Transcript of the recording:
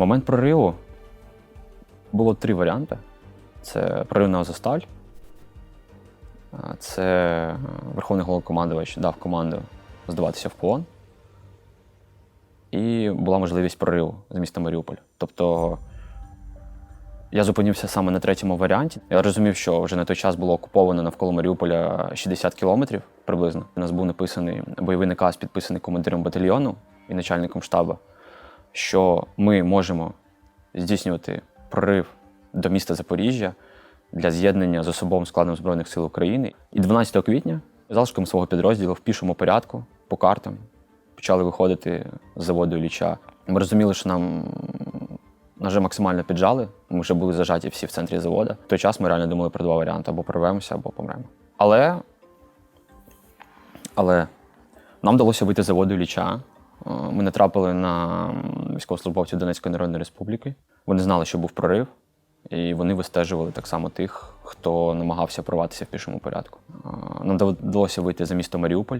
Момент прориву було три варіанти: це прорив на Азовсталь, а, це е, Верховний головнокомандувач дав команду здаватися в полон. І була можливість прориву з міста Маріуполь. Тобто я зупинився саме на третьому варіанті. Я розумів, що вже на той час було окуповано навколо Маріуполя 60 кілометрів приблизно. У нас був написаний бойовий наказ, підписаний командиром батальйону і начальником штабу, що ми можемо здійснювати прорив до міста Запоріжжя для з'єднання з особовим складом Збройних сил України. І 12 квітня залишком свого підрозділу в пішому порядку по картам почали виходити з заводу Ілліча. Ми розуміли, що нам вже максимально піджали. Ми вже були зажаті всі в центрі заводу. В той час ми реально думали про два варіанти: або прорвемося, або помремо. Але, але нам вдалося вийти з заводу Ілліча. Е, Ми натрапили на військовослужбовців Донецької Народної Республіки. Вони знали, що був прорив, і вони вистежували так само тих, хто намагався прорватися в пішому порядку. Нам вдалося вийти за місто Маріуполь.